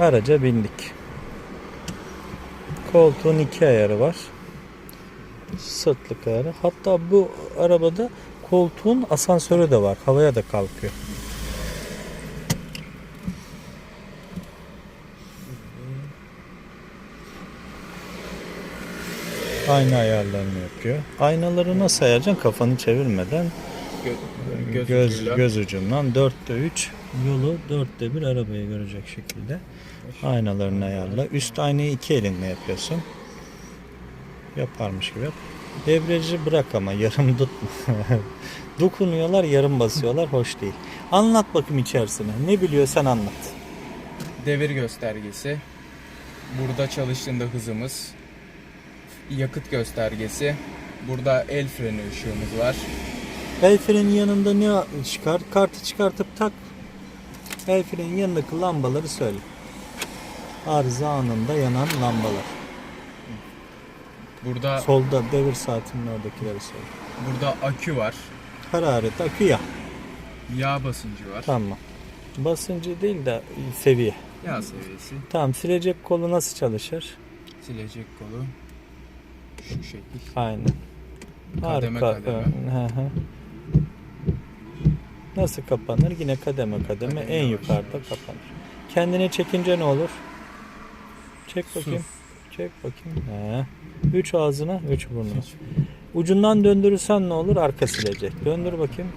Araca bindik. Koltuğun iki ayarı var. Sırtlık ayarı. Hatta bu arabada koltuğun asansörü de var. Havaya da kalkıyor. Ayna ayarlarını yapıyor. Aynaları nasıl ayaracaksın? Kafanı çevirmeden Gö- göz, göz, ucuyla. göz ucundan dörtte üç yolu dörtte bir arabayı görecek şekilde aynalarını ayarla. Üst aynayı iki elinle yapıyorsun. Yaparmış gibi yap. Debriyajı bırak ama yarım tutma. Dokunuyorlar yarım basıyorlar hoş değil. Anlat bakayım içerisine. Ne biliyorsan anlat. Devir göstergesi. Burada çalıştığında hızımız. Yakıt göstergesi. Burada el freni ışığımız var. El frenin yanında ne çıkar? Kartı çıkartıp tak. El frenin yanındaki lambaları söyle. Arıza anında yanan lambalar. Burada Solda devir saatinin oradakileri söyle. burada akü var. Hararet akü ya. Yağ basıncı var. Tamam. Basıncı değil de seviye. Yağ seviyesi. Tamam silecek kolu nasıl çalışır? Silecek kolu. Şu şekil. Aynen. Kademe kademe. Hı hı. Nasıl kapanır? Yine kademe kademe, en yukarıda kapanır. Kendine çekince ne olur? Çek bakayım. Çek bakayım. He. Üç ağzına, üç burnuna. Ucundan döndürürsen ne olur? Arka silecek. Döndür bakayım.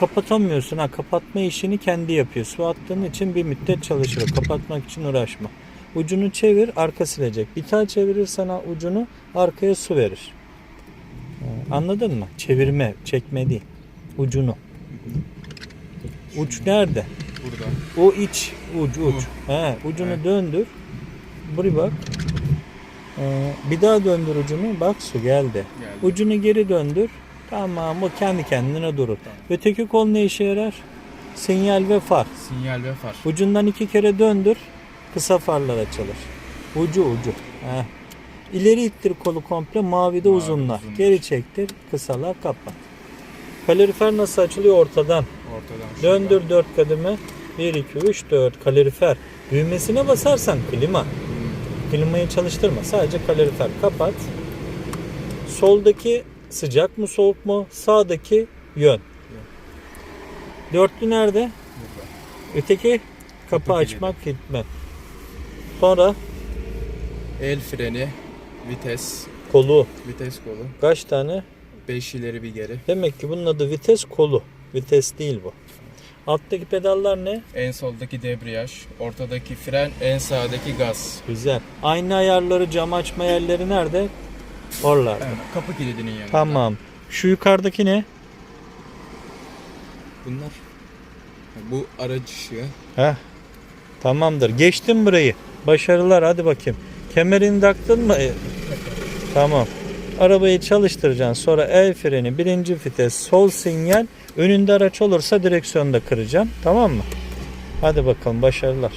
Kapatamıyorsun ha. Kapatma işini kendi yapıyor. Su attığın için bir müddet çalışır. Kapatmak için uğraşma. Ucunu çevir, arka silecek. Bir daha çevirirsen ha ucunu arkaya su verir. Anladın mı? Çevirme, çekme değil. Ucunu. Uç nerede? Burada. O iç uç uç. He, ucunu Evet. döndür. Buraya bak. Ee, bir daha döndür ucunu. Bak su geldi. Geldi. Ucunu geri döndür. Tamam o kendi kendine durur. Tamam. Öteki kol ne işe yarar? Sinyal ve far. Sinyal ve far. Ucundan iki kere döndür. Kısa farlar açılır. Ucu ucu. Heh. İleri ittir kolu komple mavide Mavi, uzunlar. uzunlar. Geri çektir. Kısalar kapat. Kalorifer nasıl açılıyor ortadan? Ortadan. Döndür 4 kademe. 1, 2, 3, 4 kalorifer. Düğmesine basarsan klima. Klimayı çalıştırma. Sadece kalorifer. Kapat. Soldaki sıcak mı soğuk mu? Sağdaki yön. Dörtlü nerede? Burada. Öteki kapı açmak gitmek. Sonra El freni. Vites. kolu. Vites kolu. Kaç tane? 5 ileri bir geri. Demek ki bunun adı vites kolu. Vites değil bu. Alttaki pedallar ne? En soldaki debriyaj. Ortadaki fren. En sağdaki gaz. Güzel. Aynı ayarları cam açma yerleri nerede? Oralarda. Evet, kapı kilidinin yanında. Tamam. Şu yukarıdaki ne? Bunlar. Bu araç ışığı. Heh. Tamamdır. Geçtim burayı. Başarılar hadi bakayım. Kemerini taktın mı? E, Tamam. Arabayı çalıştıracaksın. Sonra el freni, birinci vites, sol sinyal. Önünde araç olursa direksiyonu da kıracaksın. Tamam mı? Hadi bakalım başarılar.